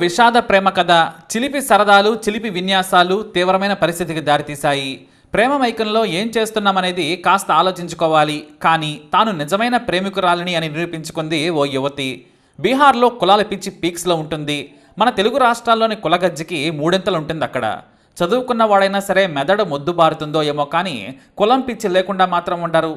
విషాద ప్రేమ కథ చిలిపి సరదాలు చిలిపి విన్యాసాలు తీవ్రమైన పరిస్థితికి దారితీశాయి. ప్రేమ మైకంలో ఏం చేస్తున్నామనేది కాస్త ఆలోచించుకోవాలి. కానీ తాను నిజమైన ప్రేమికురాలిని అని నిరూపించుకుంది ఓ యువతి. బీహార్లో కులాల పిచ్చి పీక్స్లో ఉంటుంది. మన తెలుగు రాష్ట్రాల్లోని కులగజ్జికి మూడింతలు ఉంటుంది అక్కడ చదువుకున్న వాడైనా సరే మెదడు మొద్దుబారుతుందో ఏమో కానీ కులం పిచ్చి లేకుండా మాత్రం ఉండరు.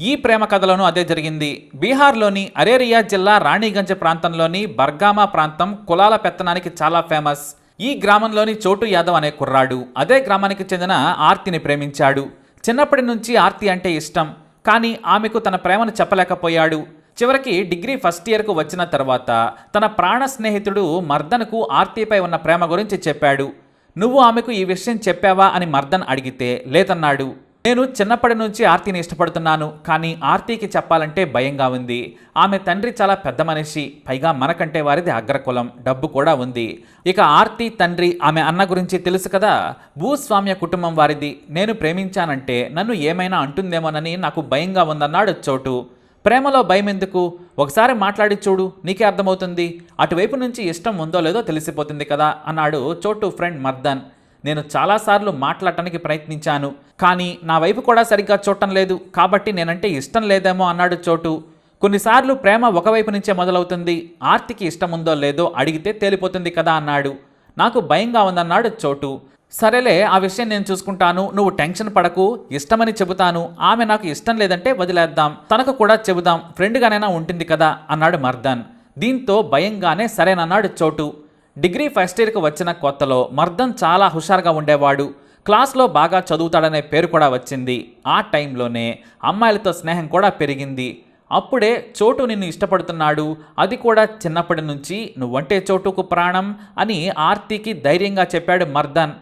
ఈ ప్రేమ కథలోనూ అదే జరిగింది. బీహార్లోని అరేరియా జిల్లా రాణిగంజ్ ప్రాంతంలోని బర్గామా ప్రాంతం కులాల పెత్తనానికి చాలా ఫేమస్. ఈ గ్రామంలోని చోటు యాదవ్ అనే కుర్రాడు. అదే గ్రామానికి చెందిన ఆర్తిని ప్రేమించాడు. చిన్నప్పటి నుంచి ఆర్తి అంటే ఇష్టం. కానీ ఆమెకు తన ప్రేమను చెప్పలేకపోయాడు. చివరికి డిగ్రీ ఫస్ట్ ఇయర్కు వచ్చిన తర్వాత తన ప్రాణ స్నేహితుడు మర్దన్కు ఆర్తిపై ఉన్న ప్రేమ గురించి చెప్పాడు. నువ్వు ఆమెకు ఈ విషయం చెప్పావా? అని మర్దన్ అడిగితే లేదన్నాడు. నేను చిన్నప్పటి నుంచి ఆర్తిని ఇష్టపడుతున్నాను కానీ ఆర్తికి చెప్పాలంటే భయంగా ఉంది. ఆమె తండ్రి చాలా పెద్ద మనిషి పైగా మనకంటే వారిది అగ్రకులం డబ్బు కూడా ఉంది. ఇక ఆర్తి తండ్రి ఆమె అన్న గురించి తెలుసు కదా? భూస్వామ్య కుటుంబం వారిది. నేను ప్రేమించానంటే నన్ను ఏమైనా అంటుందేమోనని నాకు భయంగా ఉందన్నాడు చోటు. ప్రేమలో భయం ఎందుకు? ఒకసారి మాట్లాడి చూడు నీకే అర్థమవుతుంది. అటువైపు నుంచి ఇష్టం ఉందో లేదో తెలిసిపోతుంది కదా అన్నాడు చోటు ఫ్రెండ్ మర్దన్. నేను చాలాసార్లు మాట్లాడటానికి ప్రయత్నించాను. కానీ నా వైపు కూడా సరిగ్గా చూడటం లేదు. కాబట్టి నేనంటే ఇష్టం లేదేమో అన్నాడు చోటు. కొన్నిసార్లు ప్రేమ ఒకవైపు నుంచే మొదలవుతుంది. ఆర్తికి ఇష్టం ఉందో లేదో అడిగితే తేలిపోతుంది కదా అన్నాడు. నాకు భయంగా ఉందన్నాడు చోటు. సరేలే ఆ విషయం నేను చూసుకుంటాను. నువ్వు టెన్షన్ పడకు. ఇష్టమని చెబుతాను. ఆమె నాకు ఇష్టం లేదంటే వదిలేద్దాం. తనకు కూడా చెబుదాం. ఫ్రెండ్గానైనా ఉంటుంది కదా అన్నాడు మర్దన్. దీంతో భయంగానే సరేనన్నాడు చోటు. డిగ్రీ ఫస్ట్ ఇయర్కి వచ్చిన కొత్తలో మర్దన్ చాలా హుషారుగా ఉండేవాడు. క్లాస్లో బాగా చదువుతాడనే పేరు కూడా వచ్చింది. ఆ టైంలోనే అమ్మాయిలతో స్నేహం కూడా పెరిగింది. అప్పుడే చోటు నిన్ను ఇష్టపడుతున్నాడు. అది కూడా చిన్నప్పటి నుంచి నువ్వంటే చోటుకు ప్రాణం అని ఆర్తికి ధైర్యంగా చెప్పాడు మర్దన్.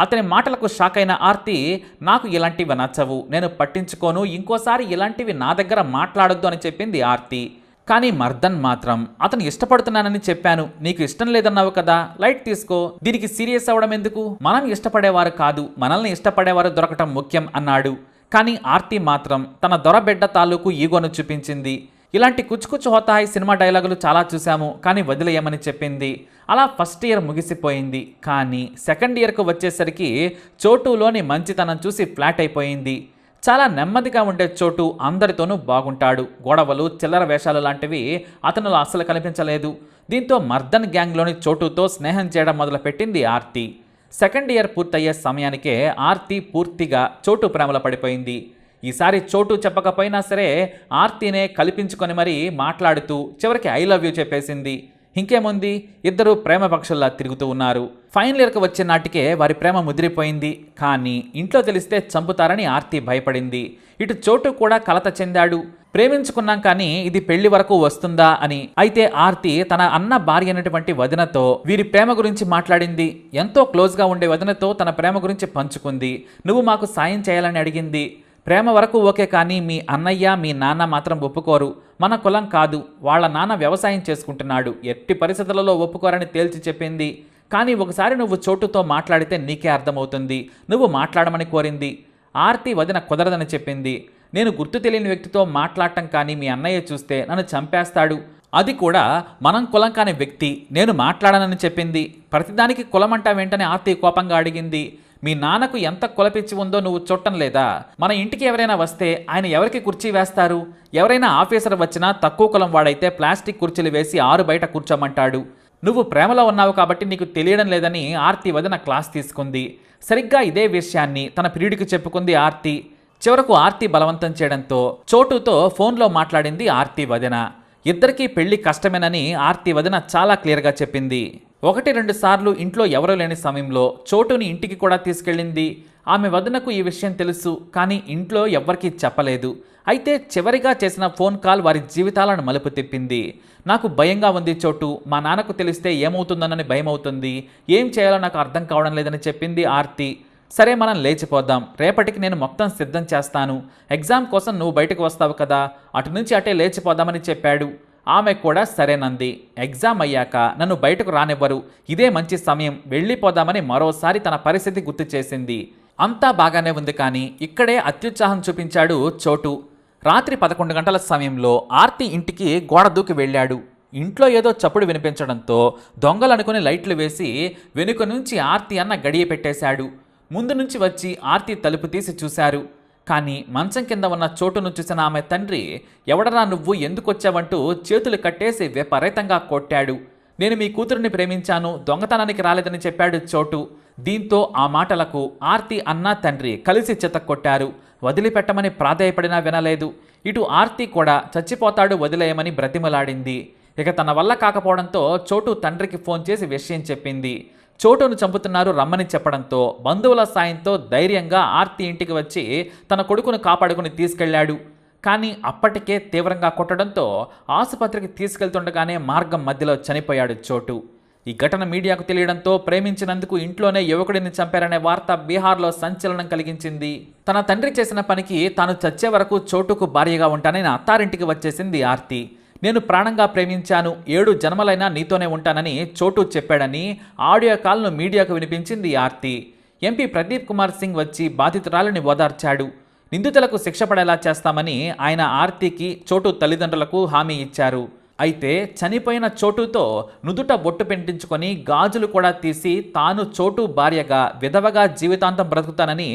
అతని మాటలకు షాక్ అయిన ఆర్తి నాకు ఇలాంటివి నచ్చవు. నేను పట్టించుకోను. ఇంకోసారి ఇలాంటివి నా దగ్గర మాట్లాడొద్దు అని చెప్పింది ఆర్తి. కానీ మర్దన్ మాత్రం అతను ఇష్టపడుతున్నానని చెప్పాను. నీకు ఇష్టం లేదన్నావు కదా. లైట్ తీసుకో. దీనికి సీరియస్ అవ్వడం ఎందుకు? మనం ఇష్టపడేవారు కాదు. మనల్ని ఇష్టపడేవారు దొరకటం ముఖ్యం అన్నాడు. కానీ ఆర్తి మాత్రం తన దొరబిడ్డ తాలూకు ఈగోను చూపించింది. ఇలాంటి కుచ్చుకుచ్చు హోతాయి సినిమా డైలాగులు చాలా చూశాము. కానీ వదిలేయమని చెప్పింది. అలా ఫస్ట్ ఇయర్ ముగిసిపోయింది. కానీ సెకండ్ ఇయర్కు వచ్చేసరికి చోటులోని మంచితనం చూసి ఫ్లాట్ అయిపోయింది. చాలా నెమ్మదిగా ఉండే చోటు అందరితోనూ బాగుంటాడు. గొడవలు చిల్లర వేషాలు లాంటివి అతనిలో అస్సలు కనిపించలేదు. దీంతో మర్దన్ గ్యాంగ్లోని చోటుతో స్నేహం చేయడం మొదలుపెట్టింది ఆర్తి. సెకండ్ ఇయర్ పూర్తయ్యే సమయానికే ఆర్తి పూర్తిగా చోటు ప్రేమలో పడిపోయింది. ఈసారి చోటు చెప్పకపోయినా సరే ఆర్తినే కల్పించుకొని మరీ మాట్లాడుతూ చివరికి ఐ లవ్ యూ చెప్పేసింది. ఇంకేముంది? ఇద్దరు ప్రేమ పక్షుల్లా తిరుగుతూ ఉన్నారు. ఫైనల్ ఇయర్కి వచ్చే నాటికే వారి ప్రేమ ముదిరిపోయింది. కానీ ఇంట్లో తెలిస్తే చంపుతారని ఆర్తి భయపడింది. ఇటు చోటు కూడా కలత చెందాడు. ప్రేమించుకున్నాం కానీ ఇది పెళ్ళి వరకు వస్తుందా అని. అయితే ఆర్తి తన అన్న భార్య అయినటువంటి వదినతో వీరి ప్రేమ గురించి మాట్లాడింది. ఎంతో క్లోజ్గా ఉండే వదినతో తన ప్రేమ గురించి పంచుకుంది. నువ్వు మాకు సాయం చేయాలని అడిగింది. ప్రేమ వరకు ఓకే కానీ మీ అన్నయ్య మీ నాన్న మాత్రం ఒప్పుకోరు. మన కులం కాదు. వాళ్ళ నాన్న వ్యవసాయం చేసుకుంటున్నాడు. ఎట్టి పరిస్థితులలో ఒప్పుకోరని తేల్చి చెప్పింది. కానీ ఒకసారి నువ్వు చోటుతో మాట్లాడితే నీకే అర్థమవుతుంది. నువ్వు మాట్లాడమని కోరింది. ఆర్తి వదిన కుదరదని చెప్పింది. నేను గుర్తు తెలియని వ్యక్తితో మాట్లాడటం కానీ మీ అన్నయ్య చూస్తే నన్ను చంపేస్తాడు. అది కూడా మనం కులం కాని వ్యక్తి. నేను మాట్లాడనని చెప్పింది. ప్రతిదానికి కులం అంటావేంటని ఆర్తి కోపంగా అడిగింది. మీ నాన్నకు ఎంత కులపిచ్చి ఉందో నువ్వు చూడటం లేదా? మన ఇంటికి ఎవరైనా వస్తే ఆయన ఎవరికి కుర్చీ వేస్తారు? ఎవరైనా ఆఫీసర్ వచ్చినా తక్కువ కులం వాడైతే ప్లాస్టిక్ కుర్చీలు వేసి ఆరు బయట కూర్చోమంటాడు. నువ్వు ప్రేమలో ఉన్నావు కాబట్టి నీకు తెలియడం లేదని ఆర్తి వదిన క్లాస్ తీసుకుంది. సరిగ్గా ఇదే విషయాన్ని తన ప్రియుడికి చెప్పుకుంది ఆర్తి. చివరకు ఆర్తి బలవంతం చేయడంతో చోటుతో ఫోన్లో మాట్లాడింది ఆర్తి వదిన. ఇద్దరికీ పెళ్ళి కష్టమేనని ఆర్తి వదిన చాలా క్లియర్గా చెప్పింది. ఒకటి రెండు సార్లు ఇంట్లో ఎవరూ లేని సమయంలో చోటుని ఇంటికి కూడా తీసుకెళ్ళింది. ఆమె వదనకు ఈ విషయం తెలుసు కానీ ఇంట్లో ఎవ్వరికీ చెప్పలేదు. అయితే చివరిగా చేసిన ఫోన్ కాల్ వారి జీవితాలను మలుపు తిప్పింది. నాకు భయంగా ఉంది చోటు మా నాన్నకు తెలిస్తే ఏమవుతుందనని భయం అవుతుంది ఏం చేయాలో నాకు అర్థం కావడం లేదని చెప్పింది ఆర్తి. సరే మనం లేచిపోదాం. రేపటికి నేను మొత్తం సిద్ధం చేస్తాను. ఎగ్జామ్ కోసం నువ్వు బయటకు వస్తావు కదా. అటు నుంచి అటే లేచిపోదామని చెప్పాడు. ఆమె కూడా సరేనంది. ఎగ్జామ్ అయ్యాక నన్ను బయటకు రానివ్వరు. ఇదే మంచి సమయం. వెళ్ళిపోదామని మరోసారి తన పరిస్థితి గుర్తు చేసింది. అంతా బాగానే ఉంది కానీ ఇక్కడే అత్యుత్సాహం చూపించాడు చోటు. రాత్రి పదకొండు గంటల సమయంలో ఆర్తి ఇంటికి గోడ దూకి వెళ్ళాడు. ఇంట్లో ఏదో చప్పుడు వినిపించడంతో దొంగలనుకుని లైట్లు వేసి వెనుక నుంచి ఆర్తి అన్న గడియ పెట్టేశాడు. ముందు నుంచి వచ్చి ఆర్తి తలుపు తీసి చూశారు. కానీ మంచం కింద ఉన్న చోటును చూసిన ఆమె తండ్రి ఎవడరా నువ్వు? ఎందుకొచ్చావంటూ చేతులు కట్టేసి విపరీతంగా కొట్టాడు. నేను మీ కూతురిని ప్రేమించాను దొంగతనానికి రాలేదని చెప్పాడు చోటు. దీంతో ఆ మాటలకు ఆర్తి అన్న తండ్రి కలిసి చితక్కొట్టారు వదిలిపెట్టమని ప్రాధేయపడినా వినలేదు. ఇటు ఆర్తి కూడా చచ్చిపోతాడు వదిలేయమని బ్రతిమలాడింది. ఇక తన వల్ల కాకపోవడంతో చోటు తండ్రికి ఫోన్ చేసి విషయం చెప్పింది. చోటును చంపుతున్నారు రమ్మని చెప్పడంతో బంధువుల సాయంతో ధైర్యంగా ఆర్తి ఇంటికి వచ్చి తన కొడుకును కాపాడుకుని తీసుకెళ్ళాడు. కానీ అప్పటికే తీవ్రంగా కొట్టడంతో ఆసుపత్రికి తీసుకెళ్తుండగానే మార్గం మధ్యలో చనిపోయాడు చోటు. ఈ ఘటన మీడియాకు తెలియడంతో ప్రేమించినందుకు ఇంట్లోనే యువకుడిని చంపారనే వార్త బీహార్లో సంచలనం కలిగించింది. తన తండ్రి చేసిన పనికి తాను చచ్చే వరకు చోటుకు భార్యగా ఉంటానని అత్తారింటికి వచ్చేసింది ఆర్తి. నేను ప్రాణంగా ప్రేమించాను ఏడు జన్మలైనా నీతోనే ఉంటానని చోటు చెప్పాడని ఆడియో కాల్ను మీడియాకు వినిపించింది ఆర్తి. ఎంపీ ప్రదీప్ కుమార్ సింగ్ వచ్చి బాధితురాలిని ఓదార్చాడు. నిందితులకు శిక్ష పడేలా చేస్తామని ఆయన ఆర్తికి చోటు తల్లిదండ్రులకు హామీ ఇచ్చారు. అయితే చనిపోయిన చోటుతో నుదుట బొట్టు పెంటించుకొని గాజులు కూడా తీసి తాను చోటు భార్యగా విధవగా జీవితాంతం బ్రతుకుతానని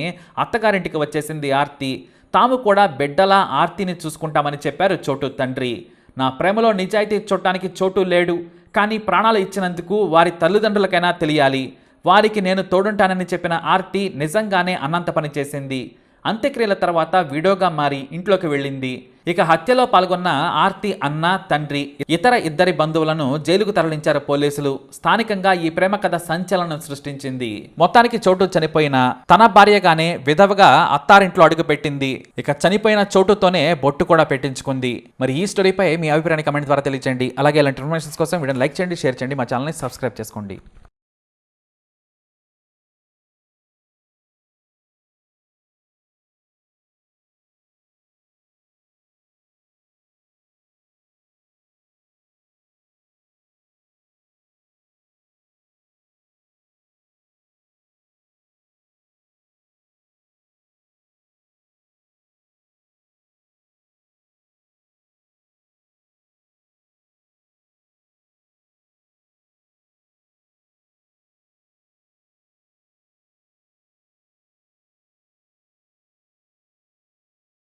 అత్తగారింటికి వచ్చేసింది ఆర్తి. తాము కూడా బిడ్డలా ఆర్తిని చూసుకుంటామని చెప్పారు చోటు తండ్రి. నా ప్రేమలో నిజాయితీ చూడటానికి చోటు లేడు కానీ ప్రాణాలు ఇచ్చినందుకు వారి తల్లిదండ్రులకైనా తెలియాలి. వారికి నేను తోడుంటానని చెప్పిన ఆర్తి నిజంగానే అన్నంత పని చేసింది. అంత్యక్రియల తర్వాత వీడియోగా మారి ఇంట్లోకి వెళ్ళింది. ఇక హత్యలో పాల్గొన్న ఆర్తి అన్న తండ్రి ఇతర ఇద్దరి బంధువులను జైలుకు తరలించారు పోలీసులు. స్థానికంగా ఈ ప్రేమ కథ సంచలనం సృష్టించింది. మొత్తానికి చోటు చనిపోయిన తన భార్యగానే విధవగా అత్తారింట్లో అడుగుపెట్టింది. ఇక చనిపోయిన చోటుతోనే బొట్టు కూడా పెట్టించుకుంది. మరి ఈ స్టోరీపై మీ అభిప్రాయాన్ని కమెంట్ ద్వారా తెలియజేయండి అలాగే ఇలాంటి ఇన్ఫర్మేషన్స్ కోసం వీడియోని లైక్ చేయండి షేర్ చేయండి. మా ఛానల్ని సబ్స్క్రైబ్ చేసుకోండి.